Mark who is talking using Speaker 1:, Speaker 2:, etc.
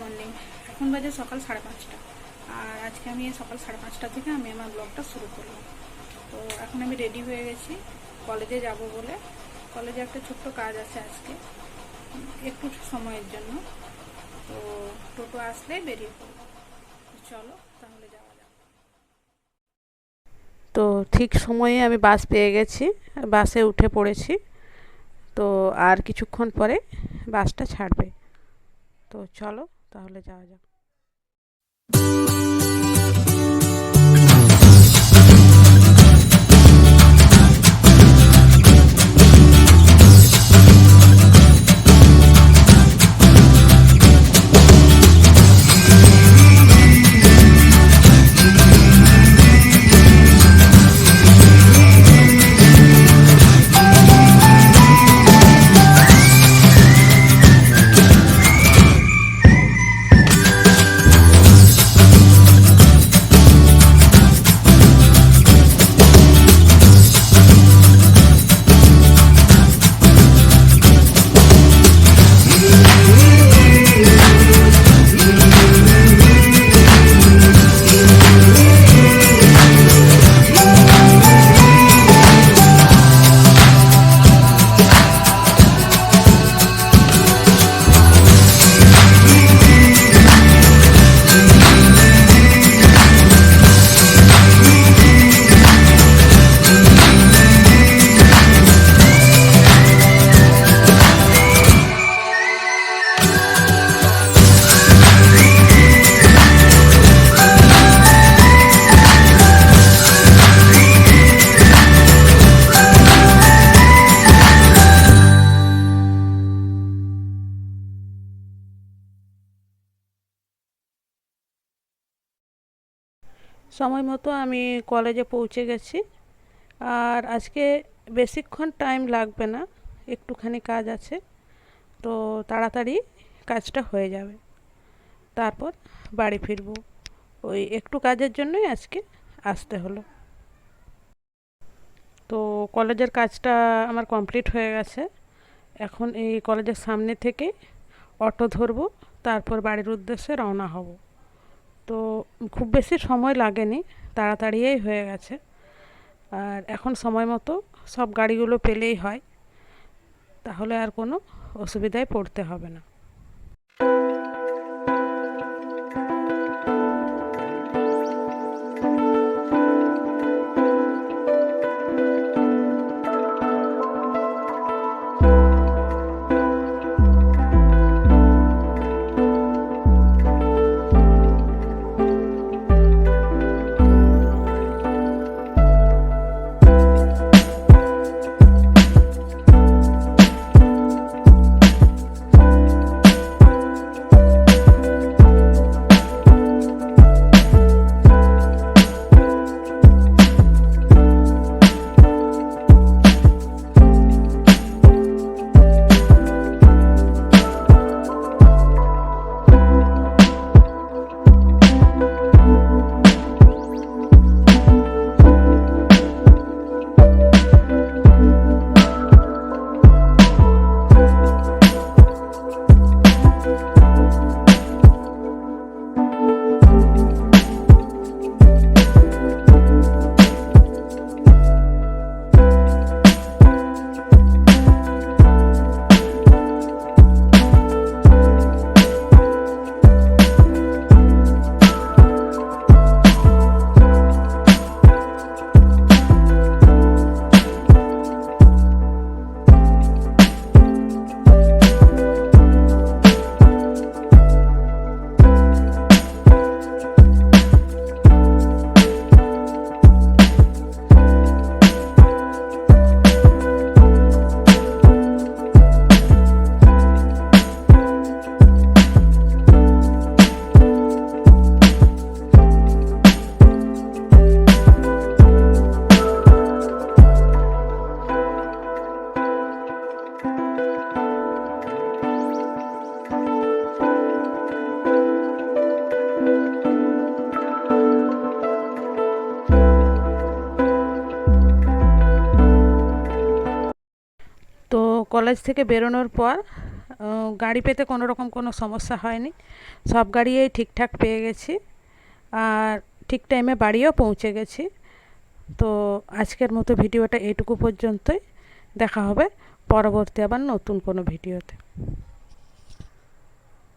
Speaker 1: Morning এখন বাজে সকাল সাড়ে পাঁচটা। আর আজকে আমি সকাল সাড়ে পাঁচটা থেকে আমি আমার ব্লগটা শুরু করলাম। তো এখন আমি রেডি হয়ে গেছি। কলেজে যাব বলে। কলেজে একটা ছোট্ট কাজ আছে আজকে, একটু সময়ের জন্য। তো টোটো আসলে বেরিয়ে পড়ব। চলো, তাহলে যাওয়া যাক।
Speaker 2: তো ঠিক সময়ে আমি বাস পেয়ে গেছি। বাসে উঠে পড়েছি। তো আর কিছুক্ষণ পরে বাসটা ছাড়বে। তো চলো। তাহলে যাওয়া যাক। সময় মতো আমি কলেজে পৌঁছে গেছি। আর আজকে বেশিক্ষণ টাইম লাগবে না, একটুখানি কাজ আছে, তো তাড়াতাড়ি কাজটা হয়ে যাবে। তারপর বাড়ি ফিরবো। ওই একটু কাজের জন্যই আজকে আসতে হলো। তো কলেজের কাজটা আমার কমপ্লিট হয়ে গেছে। এখন এই কলেজের সামনে থেকে অটো ধরবো, তারপর বাড়ির উদ্দেশ্যে রওনা হব। তো খুব বেশি সময় লাগেনি, তাড়াতাড়িই হয়ে গেছে। আর এখন সময় মতো সব গাড়িগুলো পেলেই হয়, তাহলে আর কোনো অসুবিধায় পড়তে হবে না। কলেজ থেকে বেরোনোর পর গাড়ি পেতে কোনো রকম কোনো সমস্যা হয়নি। সব গাড়িয়েই ঠিকঠাক পেয়ে গেছি। আর ঠিক টাইমে বাড়িও পৌঁছে গেছি। তো আজকের মতো ভিডিওটা এটুকু পর্যন্তই। দেখা হবে পরবর্তী আবার নতুন কোনো ভিডিওতে।